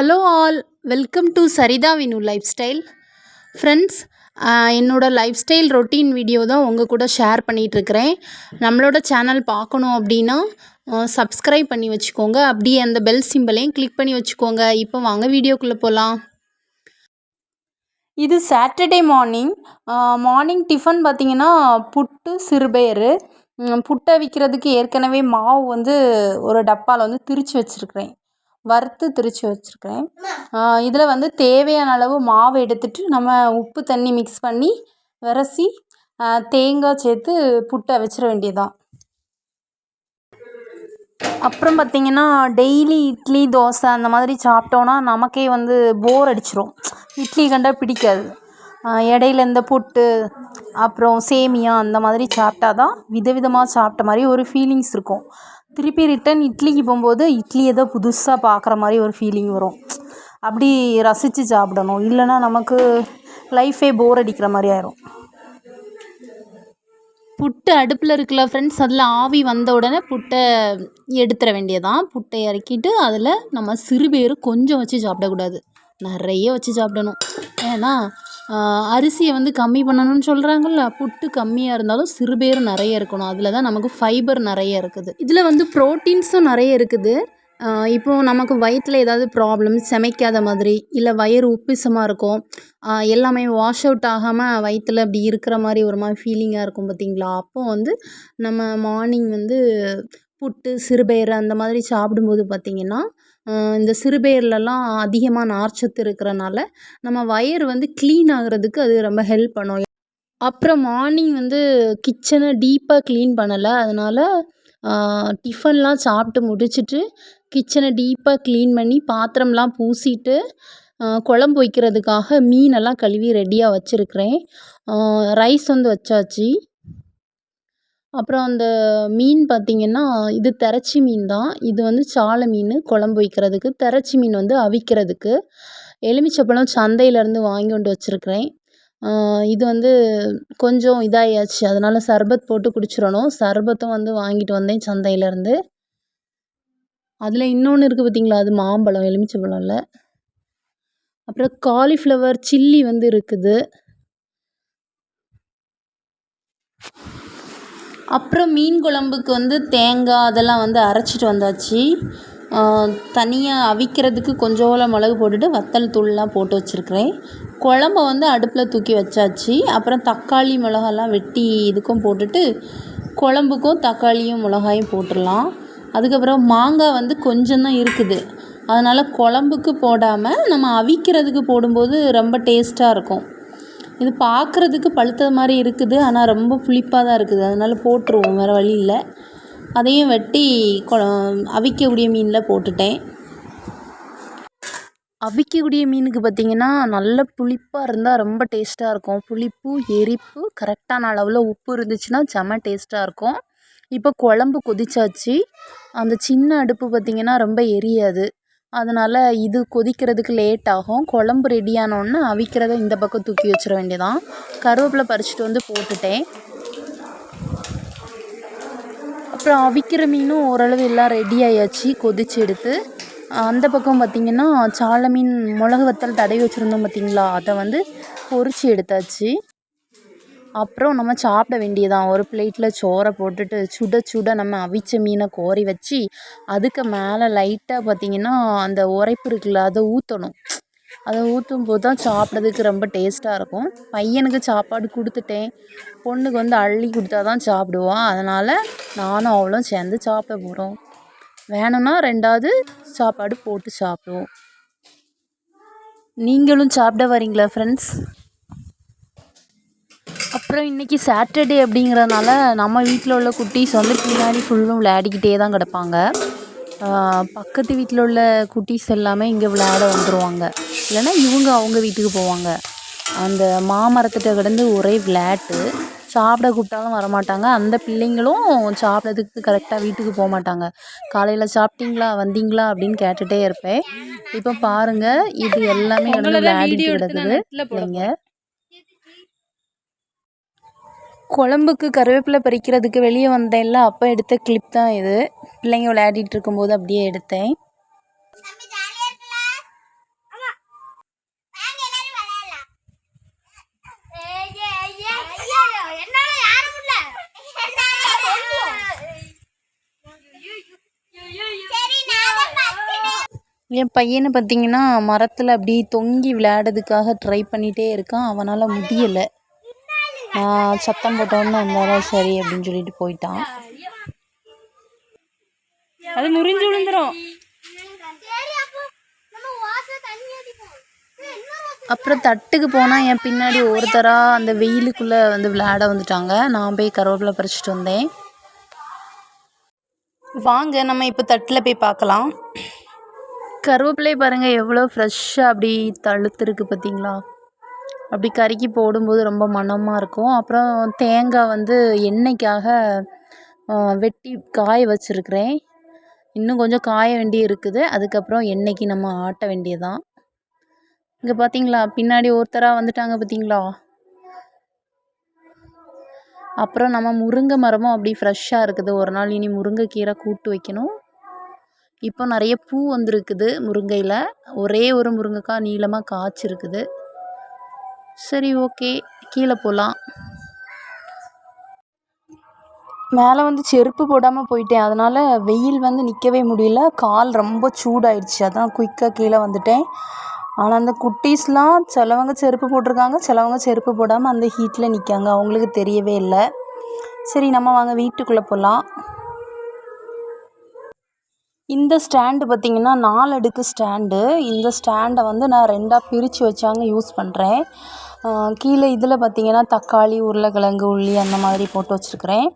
Hello all welcome to Saritha Vinu life style friends என்னோடய life style routine video தான் உங்கள் கூட share பண்ணிகிட்ருக்கிறேன் நம்மளோட சேனல் பார்க்கணும் அப்படின்னா சப்ஸ்கிரைப் பண்ணி வச்சுக்கோங்க. அப்படியே அந்த பெல் சிம்பிளையும் கிளிக் பண்ணி வச்சுக்கோங்க. இப்போ வாங்க வீடியோக்குள்ளே போகலாம் இது சாட்டர்டே மார்னிங் மார்னிங் டிஃபன் பார்த்தீங்கன்னா புட்டு சிறுபயறு. புட்டை விற்கிறதுக்கு ஏற்கனவே மாவு வந்து ஒரு டப்பாவில் வந்து திரிச்சு வச்சுருக்கிறேன். வறுத்து திரித்து வச்சுருக்கிறேன். இதில் வந்து தேவையான அளவு மாவு எடுத்துட்டு நம்ம உப்பு தண்ணி மிக்ஸ் பண்ணி விரசி தேங்காய் சேர்த்து புட்டை வச்சிட வேண்டியதுதான். அப்புறம் பார்த்திங்கன்னா டெய்லி இட்லி தோசை அந்த மாதிரி சாப்பிட்டோன்னா நமக்கே வந்து போர் அடிச்சிரும். இட்லி கண்டா பிடிக்காது. இடையில இந்த புட்டு அப்புறம் சேமியா அந்த மாதிரி சாப்பிட்டா தான் விதவிதமாக சாப்பிட்ட மாதிரி ஒரு ஃபீலிங்ஸ் இருக்கும். திருப்பி ரிட்டன் இட்லிக்கு போகும்போது இட்லி ஏதோ புதுசாக பார்க்குற மாதிரி ஒரு ஃபீலிங் வரும். அப்படி ரசித்து சாப்பிடணும். இல்லைன்னா நமக்கு லைஃபே போர் அடிக்கிற மாதிரி ஆயிரும். புட்டு அடுப்பில் இருக்கல ஃப்ரெண்ட்ஸ் அதில் ஆவி வந்த உடனே புட்டை எடுத்துட வேண்டியதான் புட்டை இறக்கிட்டு அதில் நம்ம சிறுபேர் கொஞ்சம் வச்சு சாப்பிடக்கூடாது. நிறைய வச்சு சாப்பிடணும். ஏன்னா அரிசியை வந்து கம்மி பண்ணணும்னு சொல்கிறாங்கல்ல புட்டு கம்மியாக இருந்தாலும் சிறுபேறு நிறைய இருக்கணும். அதில் தான் நமக்கு ஃபைபர் நிறைய இருக்குது. இதில் வந்து ப்ரோட்டீன்ஸும் நிறைய இருக்குது. இப்போது நமக்கு வயிற்றில் ஏதாவது ப்ராப்ளம் செமைக்காத மாதிரி இல்லை வயிறு உப்பிசமாக இருக்கும் எல்லாமே வாஷ் அவுட் ஆகாமல் வயிற்றில் அப்படி இருக்கிற மாதிரி ஒரு மாதிரி ஃபீலிங்காக இருக்கும் பார்த்தீங்களா? அப்போ வந்து நம்ம மார்னிங் வந்து புட்டு சிறுபயிறு அந்த மாதிரி சாப்பிடும்போது பார்த்திங்கன்னா இந்த சிறுபயிர்லலாம் அதிகமாக நார்ச்சத்து இருக்கிறனால நம்ம வயிறு வந்து க்ளீன் ஆகுறதுக்கு அது ரொம்ப ஹெல்ப் பண்ணும். அப்புறம் மார்னிங் வந்து கிச்சனை டீப்பாக க்ளீன் பண்ணலை. அதனால் டிஃபன்லாம் சாப்பிட்டு முடிச்சுட்டு கிச்சனை டீப்பாக க்ளீன் பண்ணி பாத்திரம்லாம் பூசிட்டு குழம்பு வைக்கிறதுக்காக மீனெல்லாம் கழுவி ரெடியாக வச்சுருக்கிறேன். ரைஸ் வந்து வச்சாச்சு. அப்புறம் அந்த மீன் பார்த்திங்கன்னா இது திரச்சி மீன் தான் இது வந்து சாலை மீன் குழம்பு வைக்கிறதுக்கு. திரச்சி மீன் வந்து அவிக்கிறதுக்கு. எலுமிச்சப்பழம் சந்தையிலேருந்து வாங்கி கொண்டு வச்சுருக்கிறேன். இது வந்து கொஞ்சம் இதாகியாச்சு அதனால் சர்பத் போட்டு குடிச்சிடணும். சர்பத்தும் வந்து வாங்கிட்டு வந்தேன் சந்தையிலேருந்து. அதில் இன்னொன்று இருக்குது பார்த்தீங்களா? அது மாம்பழம் எலுமிச்சப்பழம் இல்லை அப்புறம் காலிஃப்ளவர் சில்லி வந்து இருக்குது. அப்புறம் மீன் குழம்புக்கு வந்து தேங்காய் அதெல்லாம் வந்து அரைச்சிட்டு வந்தாச்சு. தனியாக அவிக்கிறதுக்கு கொஞ்சோல மிளகு போட்டுட்டு வத்தல் தூள்லாம் போட்டு வச்சுருக்கிறேன். குழம்ப வந்து அடுப்பில் தூக்கி வச்சாச்சு. அப்புறம் தக்காளி மிளகாலாம் வெட்டி இதுக்கும் போட்டுட்டு குழம்புக்கும் தக்காளியும் மிளகாயும் போட்டுடலாம். அதுக்கப்புறம் மாங்காய் வந்து கொஞ்சம் தான் இருக்குது. அதனால் குழம்புக்கு போடாமல் நம்ம அவிக்கிறதுக்கு போடும்போது ரொம்ப டேஸ்ட்டாக இருக்கும். இது பார்க்குறதுக்கு பழுத்தது மாதிரி இருக்குது ஆனால் ரொம்ப புளிப்பாக தான் இருக்குது. அதனால் போட்டுருவோம் வேறு வழி இல்லை. அதையும் வெட்டி கொ அவிக்கக்கூடிய மீனில் போட்டுட்டேன். அவிக்கக்கூடிய மீனுக்கு பார்த்திங்கன்னா நல்ல புளிப்பாக இருந்தால் ரொம்ப டேஸ்ட்டாக இருக்கும். புளிப்பு எரிப்பு கரெக்டான அளவில் உப்பு இருந்துச்சுன்னா செம டேஸ்ட்டாக இருக்கும். இப்போ குழம்பு கொதிச்சாச்சு. அந்த சின்ன அடுப்பு பார்த்திங்கன்னா ரொம்ப எரியாது. அதனால் இது கொதிக்கிறதுக்கு லேட் ஆகும். குழம்பு ரெடி ஆனோடனே அவிக்கிறத இந்த பக்கம் தூக்கி வச்சிட வேண்டியதான் கருவேப்பிலை பறிச்சிட்டு வந்து போட்டுட்டேன். அப்புறம் அவிக்கிற மீனும் ஓரளவு எல்லாம் ரெடி ஆயாச்சு கொதிச்சு எடுத்து. அந்த பக்கம் பார்த்திங்கன்னா சால மீன் மிளகு வத்தல் தடவி வச்சுருந்தோம் பார்த்திங்களா அதை வந்து பொறிச்சு எடுத்தாச்சு. அப்புறம் நம்ம சாப்பிட வேண்டியதான் ஒரு பிளேட்டில் சோறை போட்டுட்டு சுட சுட நம்ம அவிச்ச மீனை கோரி வச்சு அதுக்கு மேலே லைட்டாக பார்த்திங்கன்னா அந்த உரைப்பு இருக்குல்ல அதை ஊற்றணும் அதை ஊற்றும் போது தான் சாப்பிட்றதுக்கு ரொம்ப டேஸ்ட்டாக இருக்கும். பையனுக்கு சாப்பாடு கொடுத்துட்டேன். பொண்ணுக்கு வந்து அள்ளி கொடுத்தா தான் சாப்பிடுவான் அதனால் நானும் அவளும் சேர்ந்து சாப்பிட போகிறோம் வேணும்னா ரெண்டாவது சாப்பாடு போட்டு சாப்பிடுவோம். நீங்களும் சாப்பிட வரீங்களா ஃப்ரெண்ட்ஸ் அப்புறம் இன்றைக்கி சாட்டர்டே அப்படிங்கிறதுனால நம்ம வீட்டில் உள்ள குட்டீஸ் வந்து பின்னாடி ஃபுல்லும் விளையாடிக்கிட்டே தான் கிடப்பாங்க. பக்கத்து வீட்டில் உள்ள குட்டீஸ் எல்லாமே இங்கே விளையாட வந்துடுவாங்க இல்லைன்னா இவங்க அவங்க வீட்டுக்கு போவாங்க. அந்த மாமரத்திட்ட கிடந்து ஒரே விளையாட்டு. சாப்பிட கூப்பிட்டாலும் வரமாட்டாங்க. அந்த பிள்ளைங்களும் சாப்பிட்றதுக்கு கரெக்டாக வீட்டுக்கு போக மாட்டாங்க காலையில் சாப்பிட்டீங்களா? வந்தீங்களா? அப்படின்னு கேட்டுகிட்டே இருப்பேன். இப்போ பாருங்கள் இது எல்லாமே வந்து விளையாடிட்டு கிடக்குது. பிள்ளைங்க குழம்புக்கு கருவேப்பிலை பறிக்கிறதுக்கு வெளியே வந்தேன்ல அப்போ எடுத்த கிளிப் தான் இது. பிள்ளைங்க விளையாடிட்டு இருக்கும்போது அப்படியே எடுத்தேன். என் பையனை பார்த்தீங்கன்னா மரத்தில் அப்படி தொங்கி விளையாடுறதுக்காக ட்ரை பண்ணிகிட்டே இருக்கான். அவனால் முடியலை. நான் சத்தம் போட்டோன்னு இருந்தாலும் சரி அப்படின்னு சொல்லிட்டு போயிட்டான். அது முறிஞ்சு விழுந்துரும். அப்புறம் தட்டுக்கு போனால் என் பின்னாடி ஒருத்தராக அந்த வெயிலுக்குள்ளே வந்து விளையாட வந்துட்டாங்க. நான் போய் கருவேப்பிலை பறிச்சிட்டு வந்தேன். வாங்க நம்ம இப்போ தட்டில் போய் பார்க்கலாம். கருவேப்பிலை பாருங்கள் எவ்வளோ ஃப்ரெஷ்ஷாக அப்படி தழுத்துருக்கு பார்த்தீங்களா அப்படி கறிக்கு போடும்போது ரொம்ப மணமாக இருக்கும். அப்புறம் தேங்காய் வந்து எண்ணெய்க்காக வெட்டி காய வச்சுருக்கிறேன். இன்னும் கொஞ்சம் காய வேண்டி இருக்குது. அதுக்கப்புறம் எண்ணெய்க்கு நம்ம ஆட்ட வேண்டியதான் இங்கே பார்த்தீங்களா பின்னாடி ஒருத்தராக வந்துட்டாங்க பார்த்தீங்களா அப்புறம் நம்ம முருங்கை மரமும் அப்படி ஃப்ரெஷ்ஷாக இருக்குது. ஒரு நாள் இனி முருங்கைக்கீரை கூட்டு வைக்கணும். இப்போ நிறைய பூ வந்திருக்குது முருங்கையில். ஒரே ஒரு முருங்கைக்காய் நீளமாக காய்ச்சிருக்குது. சரி ஓகே. கீழே போகலாம் மேலே வந்து செருப்பு போடாமல் போயிட்டேன். அதனால் வெயில் வந்து நிற்கவே முடியல. கால் ரொம்ப சூடாயிடுச்சு அதான் குயிக்காக கீழே வந்துட்டேன். ஆனால் அந்த குட்டீஸ்லாம் சிலவங்க செருப்பு போட்டிருக்காங்க. சிலவங்க செருப்பு போடாமல் அந்த ஹீட்டில் நிற்காங்க அவங்களுக்கு தெரியவே இல்லை. சரி நம்ம வாங்க வீட்டுக்குள்ளே போகலாம் இந்த ஸ்டாண்டு பார்த்திங்கன்னா நாலு அடுக்கு ஸ்டாண்டு. இந்த ஸ்டாண்டை வந்து நான் ரெண்டாக பிரித்து வச்சாங்க யூஸ் பண்ணுறேன் கீழே இதில் பார்த்திங்கன்னா தக்காளி உருளைக்கிழங்கு உள்ளி அந்த மாதிரி போட்டு வச்சுருக்கிறேன்.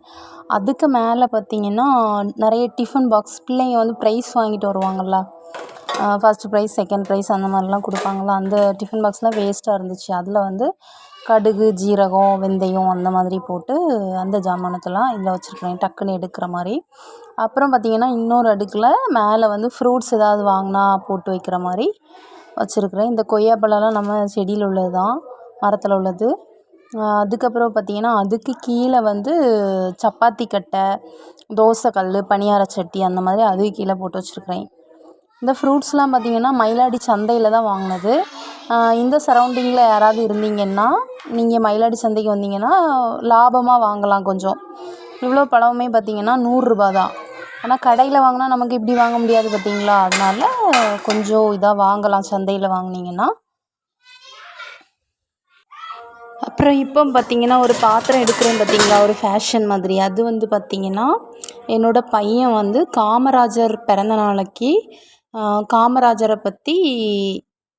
அதுக்கு மேலே பார்த்திங்கன்னா நிறைய டிஃபன் பாக்ஸ் பிள்ளைங்க வந்து ப்ரைஸ் வாங்கிட்டு வருவாங்கள்ல ஃபஸ்ட்டு ப்ரைஸ் செகண்ட் ப்ரைஸ் அந்த மாதிரிலாம் கொடுப்பாங்கள்ல அந்த டிஃபன் பாக்ஸ்லாம் வேஸ்ட்டாக இருந்துச்சு. அதில் வந்து கடுகு ஜீரகம் வெந்தயம் அந்த மாதிரி போட்டு அந்த ஜாமானத்தெல்லாம் இதில் வச்சுருக்கிறேன். டக்குன்னு எடுக்கிற மாதிரி. அப்புறம் பார்த்திங்கன்னா இன்னொரு அடுக்கில் மேலே வந்து ஃப்ரூட்ஸ் ஏதாவது வாங்கினா போட்டு வைக்கிற மாதிரி வச்சுருக்குறேன். இந்த கொய்யாப்பழம்லாம் நம்ம செடியில் உள்ளது தான் மரத்தில் உள்ளது. அதுக்கப்புறம் பார்த்திங்கன்னா அதுக்கு கீழே வந்து சப்பாத்தி கட்டை தோசை கல் பணியார சட்டி அந்த மாதிரி அதுக்கு கீழே போட்டு வச்சுருக்குறேன். இந்த ஃப்ரூட்ஸ்லாம் பார்த்திங்கன்னா மயிலாடி சந்தையில் தான் வாங்கினது. இந்த சரௌண்டிங்கில் யாராவது இருந்தீங்கன்னா நீங்கள் மயிலாடி சந்தைக்கு வந்தீங்கன்னா லாபமாக வாங்கலாம் கொஞ்சம். இவ்வளோ பழமுமே பார்த்திங்கன்னா நூறுரூபா தான். ஆனால் கடையில் வாங்கினா நமக்கு இப்படி வாங்க முடியாது பார்த்தீங்களா அதனால கொஞ்சம் இதாக வாங்கலாம் சந்தையில் வாங்கினீங்கன்னா. அப்புறம் இப்போ பார்த்தீங்கன்னா ஒரு பாத்திரம் எடுக்கிறேன் பார்த்தீங்களா? ஒரு ஃபேஷன் மாதிரி. அது வந்து பார்த்திங்கன்னா என்னோடய பையன் வந்து காமராஜர் பிறந்த நாளைக்கு காமராஜரை பற்றி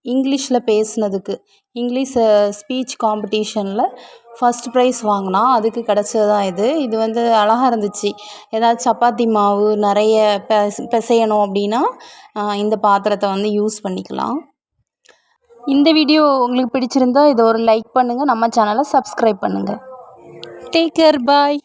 இங்கிலீஷில் பேசுனதுக்கு இங்கிலீஷ் ஸ்பீச் காம்படிஷனில் ஃபஸ்ட் ப்ரைஸ் வாங்கினான் அதுக்கு கிடச்சது தான் இது. இது வந்து அழகாக இருந்துச்சு. ஏதாவது சப்பாத்தி மாவு நிறைய பெச பிசையணும் அப்படின்னா இந்த பாத்திரத்தை வந்து யூஸ் பண்ணிக்கலாம். இந்த வீடியோ உங்களுக்கு பிடிச்சிருந்தா இதை ஒரு லைக் பண்ணுங்கள் நம்ம சேனலை சப்ஸ்கிரைப் பண்ணுங்கள் டேக் கேர் பாய்